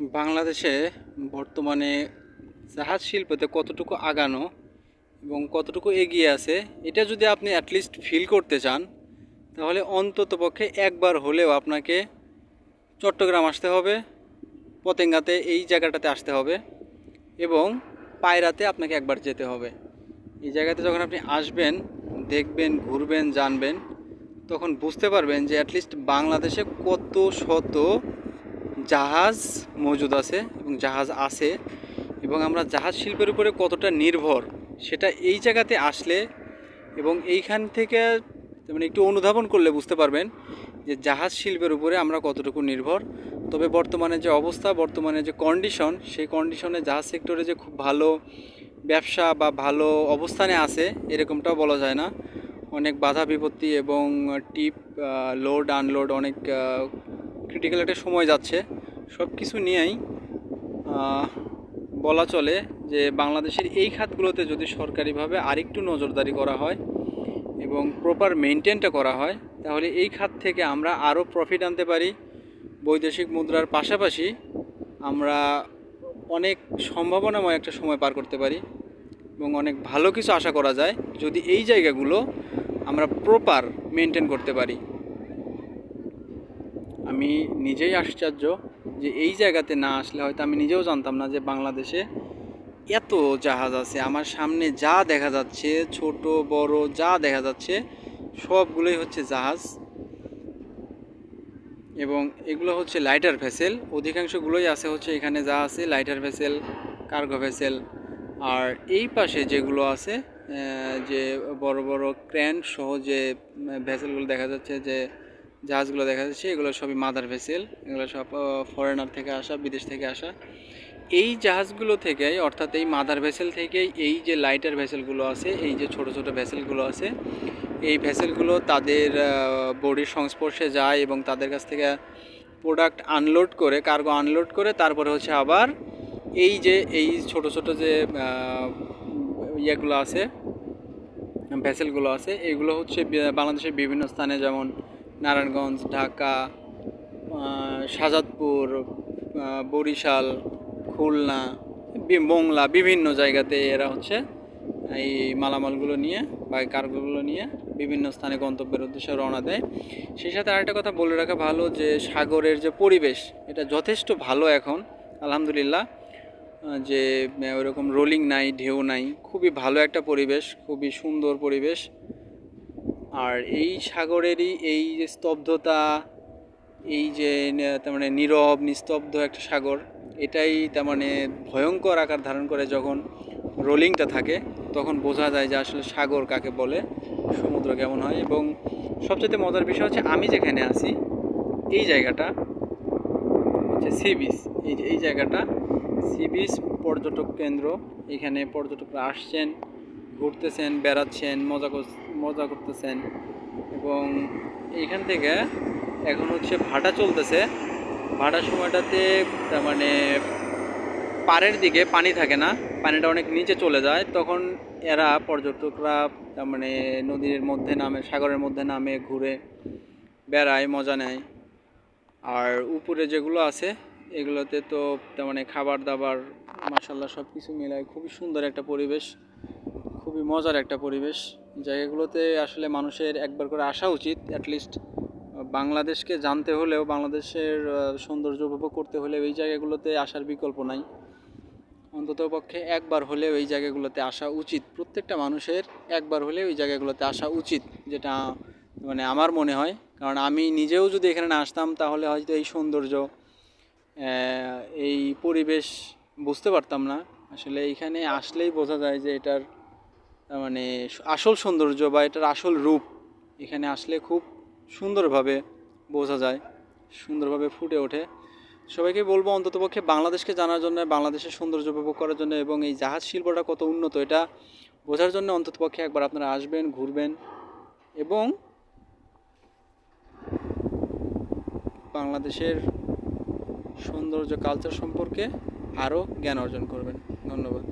বাংলাদেশে বর্তমানে জাহাজ শিল্পতে কতটুকু আগানো এবং কতটুকু এগিয়ে আছে, এটা যদি আপনি অ্যাটলিস্ট ফিল করতে চান, তাহলে অন্তত পক্ষে একবার হলেও আপনাকে চট্টগ্রাম আসতে হবে, পতেঙ্গাতে এই জায়গাটাতে আসতে হবে এবং পায়রাতে আপনাকে একবার যেতে হবে। এই জায়গাতে যখন আপনি আসবেন, দেখবেন, ঘুরবেন, জানবেন, তখন বুঝতে পারবেন যে অ্যাটলিস্ট বাংলাদেশে কত শত জাহাজ মজুদ আছে এবং জাহাজ আছে এবং আমরা জাহাজ শিল্পের উপরে কতটা নির্ভর, সেটা এই জায়গাতে আসলে এবং এইখান থেকে মানে একটু অনুধাবন করলে বুঝতে পারবেন যে জাহাজ শিল্পের উপরে আমরা কতটুকু নির্ভর। তবে বর্তমানে যে অবস্থা, বর্তমানে যে কন্ডিশন সেই কন্ডিশনে জাহাজ সেক্টরে যে খুব ভালো ব্যবসা বা ভালো অবস্থানে আছে, এরকমটাও বলা যায় না। অনেক বাধা বিপত্তি এবং টিপ লোড আনলোড অনেক ক্রিটিক্যাল একটা সময় যাচ্ছে। সব কিছু নিয়েই বলা চলে যে বাংলাদেশের এই খাতগুলোতে যদি সরকারিভাবে আরেকটু নজরদারি করা হয় এবং প্রপার মেনটেনটা করা হয়, তাহলে এই খাত থেকে আমরা আরও প্রফিট আনতে পারি। বৈদেশিক মুদ্রার পাশাপাশি আমরা অনেক সম্ভাবনাময় একটা সময় পার করতে পারি এবং অনেক ভালো কিছু আশা করা যায় যদি এই জায়গাগুলো আমরা প্রপার মেনটেন করতে পারি। আমি নিজেই আশ্চর্য যে এই জায়গাতে না আসলে হয়তো আমি নিজেও জানতাম না যে বাংলাদেশে এত জাহাজ আছে। আমার সামনে যা দেখা যাচ্ছে, ছোট, বড়, যা দেখা যাচ্ছে, সবগুলোই হচ্ছে জাহাজ। এবং এগুলো হচ্ছে লাইটার ভেসেল অধিকাংশগুলোই আছে হচ্ছে এখানে যা আছে লাইটার ভেসেল কার্গো ভেসেল আর এই পাশে যেগুলো আছে যে বড় বড় ক্র্যান সহ যে ভেসেলগুলো দেখা যাচ্ছে যে জাহাজগুলো দেখা যাচ্ছে, এগুলো সবই মাদার ভেসেল এগুলো সব ফরেনার থেকে আসা, বিদেশ থেকে আসা। এই জাহাজগুলো থেকেই, অর্থাৎ এই মাদার ভেসেল থেকেই এই যে লাইটার ভেসেলগুলো আছে, এই যে ছোট ছোট ভেসেলগুলো আছে, এই ভেসেলগুলো তাদের বডির সংস্পর্শে যায় এবং তাদের কাছ থেকে প্রোডাক্ট আনলোড করে কার্গো আনলোড করে, তারপরে হচ্ছে আবার এই যে, এই ছোট ছোট যে ইয়েগুলো আছে ভেসেলগুলো আছে, এগুলো হচ্ছে বাংলাদেশের বিভিন্ন স্থানে যেমন নারায়ণগঞ্জ ঢাকা আহ, শাহজাদপুর বরিশাল খুলনা মোংলা বিভিন্ন জায়গাতে এরা হচ্ছে এই মালামালগুলো নিয়ে বা কার্গোগুলো নিয়ে বিভিন্ন স্থানে গন্তব্যের উদ্দেশ্যে রওনা দেয়। সেই সাথে আরেকটা কথা বলে রাখা ভালো যে সাগরের যে পরিবেশ এটা যথেষ্ট ভালো এখন আলহামদুলিল্লাহ। যে ওইরকম রোলিং নাই ঢেউ নাই খুবই ভালো একটা পরিবেশ খুবই সুন্দর পরিবেশ। আর এই সাগরেরই এই যে স্তব্ধতা, এই যে তার মানে নীরব, নিস্তব্ধ একটা সাগর, এটাই তার মানে ভয়ঙ্কর আকার ধারণ করে যখন রোলিংটা থাকে, তখন বোঝা যায় যে আসলে সাগর কাকে বলে, সমুদ্র কেমন হয়। এবং সবচেয়ে মজার বিষয় হচ্ছে আমি যেখানে আছি, এই জায়গাটা হচ্ছে সি বিচ। এই যে, এই জায়গাটা সি বিচ পর্যটক কেন্দ্র, এখানে পর্যটকরা আসছেন। ঘুরতেছেন, বেড়াচ্ছেন, মজা মজা করতেছেন এবং এইখান থেকে এখন হচ্ছে ভাটা চলতেছে। ভাটার সময়টাতে তার মানে পাড়ের দিকে পানি থাকে না, পানিটা অনেক নিচে চলে যায়। তখন এরা পর্যটকরা তার মানে নদীর মধ্যে নামে, সাগরের মধ্যে নামে, ঘুরে বেড়ায়, মজা নেয়। আর উপরে যেগুলো আছে, এগুলোতে তো তার মানে খাবার দাবার মাসাল্লাহ সব কিছু মিলায় খুবই সুন্দর একটা পরিবেশ। খুবই মজার একটা পরিবেশ। জায়গাগুলোতে আসলে মানুষের একবার করে আসা উচিত অ্যাটলিস্ট বাংলাদেশকে জানতে হলেও, বাংলাদেশের সৌন্দর্য উপভোগ করতে হলেও এই জায়গাগুলোতে আসার বিকল্প নাই। অন্তত পক্ষে একবার হলেও এই জায়গাগুলোতে আসা উচিত। প্রত্যেকটা মানুষের একবার হলেও এই জায়গাগুলোতে আসা উচিত, যেটা মানে আমার মনে হয়। কারণ আমি নিজেও যদি এখানে না আসতাম, তাহলে হয়তো এই সৌন্দর্য এই পরিবেশ বুঝতে পারতাম না। আসলে এইখানে আসলেই বোঝা যায় যে এটার মানে আসল সৌন্দর্য বা এটার আসল রূপ এখানে আসলে খুব সুন্দরভাবে বোঝা যায়, সুন্দরভাবে ফুটে ওঠে। সবাইকে বলব অন্ততপক্ষে বাংলাদেশকে জানার জন্য, বাংলাদেশের সৌন্দর্য উপভোগ করার জন্য এবং এই জাহাজ শিল্পটা কত উন্নত এটা বোঝার জন্য অন্ততপক্ষে একবার আপনারা আসবেন, ঘুরবেন এবং বাংলাদেশের সৌন্দর্য কালচার সম্পর্কে আরও জ্ঞান অর্জন করবেন। ধন্যবাদ।